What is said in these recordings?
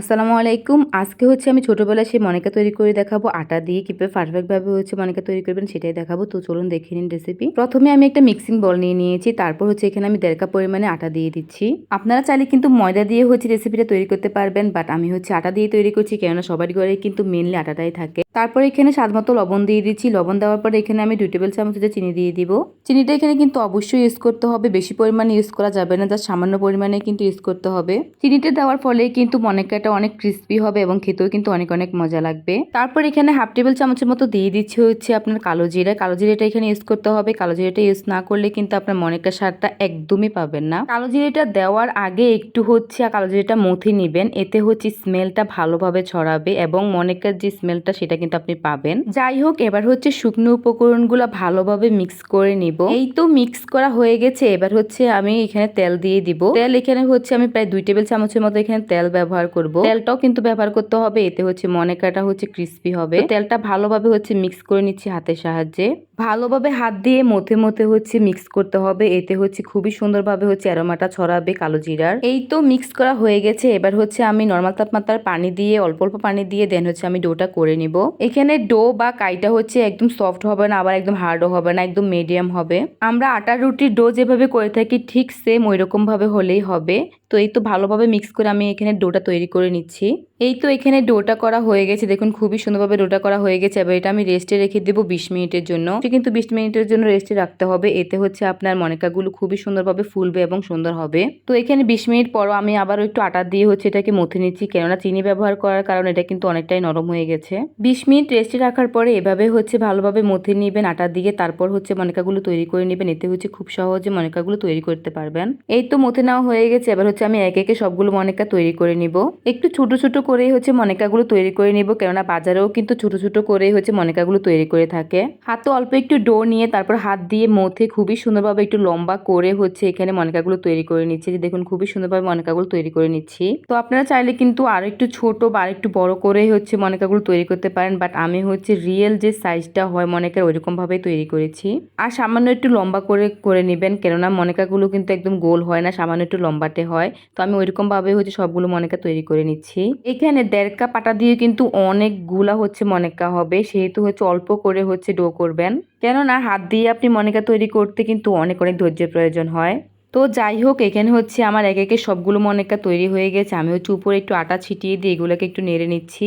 আসসালামু আলাইকুম। আজকে হচ্ছে আমি ছোটোবেলায় সেই মনেকা তৈরি করে দেখাবো। আটা দিয়ে কীভাবে পারফেক্টভাবে হচ্ছে মনেকা তৈরি করবেন সেটাই দেখাবো। তো চলুন দেখে নিন রেসিপি প্রথমে আমি একটা মিক্সিং বল নিয়ে নিয়েছি। তারপর হচ্ছে এখানে আমি দেড় কাপ পরিমাণে আটা দিয়ে দিচ্ছি। আপনারা চাইলে কিন্তু ময়দা দিয়ে হচ্ছে রেসিপিটা তৈরি করতে পারবেন বাট আমি হচ্ছে আটা দিয়ে তৈরি করছি, কেননা সবার ঘরে কিন্তু মেনলি আটাটাই থাকে। তারপর এখানে স্বাদ মতো লবণ দিয়ে দিচ্ছি। লবণ দেওয়ার পরে এখানে আমি দুই টেবিল চামচ হচ্ছে চিনি দিয়ে দিব। চিনিটা এখানে কিন্তু অবশ্যই ইউজ করতে হবে। বেশি পরিমাণে ইউজ করা যাবে না যা সামান্য পরিমাণে কিন্তু ইউজ করতে হবে। চিনিটা দেওয়ার ফলে কিন্তু মনেকাটা অনেক ক্রিস্পি হবে এবং খেতেও কিন্তু অনেক অনেক মজা লাগবে। তারপর এখানে হাফ টেবিল চামচের মতো দিয়ে দিচ্ছি হচ্ছে আপনার কালো জিরা। কালো জিরাটা এখানে ইউজ করতে হবে। কালো জিরাটা ইউজ না করলে কিন্তু আপনার মনেকার স্বাদটা একদমই পাবেন না। কালো জিরাটা দেওয়ার আগে একটু হচ্ছে কালো জিরাটা মথি নেবেন। এতে হচ্ছে স্মেলটা ভালোভাবে ছড়াবে এবং মনেকার যে স্মেলটা সেটা কিন্তু আপনি পাবেন। যাই হোক, এবার হচ্ছে শুকনো উপকরণগুলো ভালোভাবে মিক্স করে নিব। এই তো মিক্স করা হয়ে গেছে। এবার হচ্ছে আমি এখানে তেল দিয়ে দিব। তেল এখানে হচ্ছে আমি প্রায় দুই টেবিল চামচের মতো এখানে তেল ব্যবহার করব। তেলটাও কিন্তু ব্যবহার করতে হবে। এতে হচ্ছে মনেকাটা হচ্ছে ক্রিস্পি হবে। তেলটা ভালোভাবে হচ্ছে মিক্স করে নিচ্ছি হাতের সাহায্যে। ভালোভাবে হাত দিয়ে মথে মথে হচ্ছে মিক্স করতে হবে। এতে হচ্ছে খুবই সুন্দরভাবে হচ্ছে অ্যারোমাটা ছড়াবে কালো জিরার। এই তো মিক্স করা হয়ে গেছে। এবার হচ্ছে আমি নর্মাল তাপমাত্রার পানি দিয়ে, অল্প অল্প পানি দিয়ে দেন হচ্ছে আমি ডোটা করে নিব। এখানে ডো বা কাইটা হচ্ছে একদম সফট হবে না, আবার একদম হার্ডও হবে না, একদম মিডিয়াম হবে। আমরা আটার রুটির ডো যেভাবে করে থাকি ঠিক সেম ওই রকম ভাবে হলেই হবে। তো এই তো ভালোভাবে মিক্স করে আমি এখানে ডোটা তৈরি করে নিচ্ছি। এই তো এখানে ডোটা করা হয়ে গেছে, দেখুন খুবই সুন্দরভাবে ডোটা করা হয়ে গেছে। এবার এটা আমি রেস্টে রেখে দেবো বিশ মিনিটের জন্য। কিন্তু বিশ মিনিটের জন্য রেস্টে রাখতে হবে। এতে হচ্ছে আপনার মনেকাগুলো খুবই সুন্দরভাবে ফুলবে এবং সুন্দর হবে। তো এখানে বিশ মিনিট পরও আমি আবার একটু আটা দিয়ে হচ্ছে এটাকে মথে নিচ্ছি, কেননা চিনি ব্যবহার করার কারণে এটা কিন্তু অনেকটাই নরম হয়ে গেছে। বিশ মিনিট রেস্টে রাখার পরে এভাবে হচ্ছে ভালোভাবে মথে নেবেন আটা দিয়ে, তারপর হচ্ছে মনিকাগুলো তৈরি করে নেবেন। এতে হচ্ছে খুব সহজে মনিকাগুলো তৈরি করতে পারবেন। এই তো মথে নেওয়া হয়ে গেছে। এবার হচ্ছে আমি একে একে সবগুলো মনিকা তৈরি করে নিব। একটু ছোট ছোট করেই হচ্ছে মনিকাগুলো তৈরি করে নিব, কেননা বাজারেও কিন্তু ছোট ছোট করেই হচ্ছে মনিকাগুলো তৈরি করে থাকে। হাতে অল্প একটু ডো নিয়ে তারপর হাত দিয়ে মথে খুবই সুন্দরভাবে একটু লম্বা করে হচ্ছে এখানে মনিকাগুলো তৈরি করে নিচ্ছে। যে দেখুন, খুবই সুন্দরভাবে মনিকাগুলো তৈরি করে নিচ্ছি। তো আপনারা চাইলে কিন্তু আর একটু ছোট বা একটু বড় করে হচ্ছে মনিকাগুলো তৈরি করতে পারেন, বাট আমি হচ্ছে রিয়েল যে সাইজটা হয় মনিকার ওইরকম ভাবে তৈরি করেছি। আর সামান্য একটু লম্বা করে করে নেবেন, কেননা মনিকাগুলো কিন্তু একদম গোল হয় না, সামান্য একটু লম্বাটে হয়। তো আমি ওইরকমভাবে হচ্ছে সবগুলো মনেকা তৈরি করে নিচ্ছি। এখানে দেড়কা পাটা দিয়ে কিন্তু অনেকগুলা হচ্ছে মনেকা হবে। সেহেতু হচ্ছে অল্প করে হচ্ছে ডো করবেন। কেননা হাত দিয়ে আপনি মনেকা তৈরি করতে কিন্তু অনেক অনেক ধৈর্যের প্রয়োজন হয়। তো যাই হোক, এখানে হচ্ছে আমার এক একে সবগুলো মনেকা তৈরি হয়ে গেছে। আমি হচ্ছে উপরে একটু আটা ছিটিয়ে দিয়ে এগুলোকে একটু নেড়ে নিচ্ছি।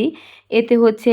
এতে হচ্ছে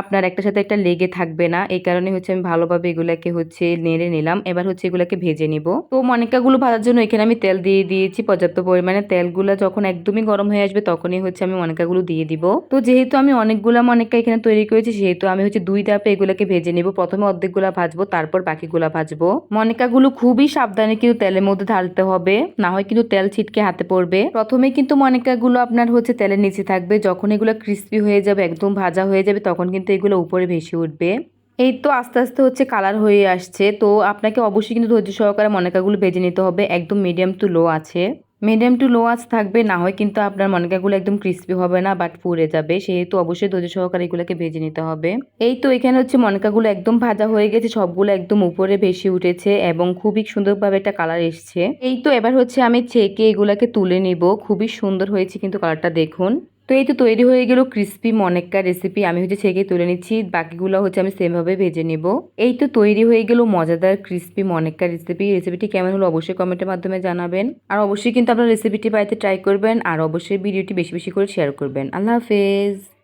আপনার একটা সাথে একটা লেগে থাকবে না। এই কারণে হচ্ছে আমি ভালোভাবে এগুলাকে হচ্ছে নেড়ে নিলাম। এবার হচ্ছে এগুলাকে ভেজে নিব। তো মনিকাগুলো ভাজার জন্য এখানে আমি তেল দিয়ে দিয়েছি পর্যাপ্ত পরিমাণে। তেলগুলো যখন একদমই গরম হয়ে আসবে তখনই হচ্ছে আমি মনিকাগুলো দিয়ে দিব। তো যেহেতু আমি অনেকগুলো মনিকা এখানে তৈরি করেছি, সেহেতু আমি হচ্ছে দুই ধাপে এগুলোকে ভেজে নিব। প্রথমে অর্ধেকগুলো ভাজবো, তারপর বাকিগুলো ভাজবো। মনিকাগুলো খুবই সাবধানে কিন্তু তেলের মধ্যে ঢালতে হবে, না হয় কিন্তু তেল ছিটকে হাতে পড়বে। প্রথমে কিন্তু মনেকাগুলো আপনার হচ্ছে তেলের নিচে থাকবে, যখন এগুলো ক্রিস্পি হয়ে যাবে, একদম ভাজা হয়ে যাবে, তখন কিন্তু এগুলো উপরে ভেসে উঠবে। এই তো আস্তে আস্তে হচ্ছে কালার হয়ে আসছে, তো আপনাকে অবশ্যই কিন্তু ধৈর্য সহকারে মনেকাগুলো ভেজে নিতে হবে, একদম মিডিয়াম টু লো আছে। মিডিয়াম টু লো আঁচ থাকবে, না হয় কিন্তু আপনার মনকাগুলো একদম ক্রিস্পি হবে না বাট পুড়ে যাবে। সেহেতু অবশ্যই ধৈর্য সহকারে এগুলোকে ভেজে নিতে হবে। এই তো এখানে হচ্ছে মনকাগুলো একদম ভাজা হয়ে গেছে, সবগুলো একদম উপরে ভেসে উঠেছে এবং খুবই সুন্দরভাবে একটা কালার এসছে। এই তো এবার হচ্ছে আমি ছেকে এগুলাকে তুলে নিব। খুবই সুন্দর হয়েছে কিন্তু কালারটা দেখুন। তো এই তো তৈরি হয়ে গেল ক্রিস্পি মনেক্কা রেসিপি আমি হচ্ছে ছেঁকে তুলে নিচ্ছি, বাকিগুলো হচ্ছে আমি সেমভাবে ভেজে নেব। এই তো তৈরি হয়ে গেল মজাদার ক্রিস্পি মনেক্কা রেসিপি রেসিপিটি কেমন হলো অবশ্যই কমেন্টের মাধ্যমে জানাবেন। আর অবশ্যই কিন্তু আপনার রেসিপিটি বাড়িতে ট্রাই করবেন, আর অবশ্যই ভিডিওটি বেশি বেশি করে শেয়ার করবেন। আল্লাহ হাফেজ।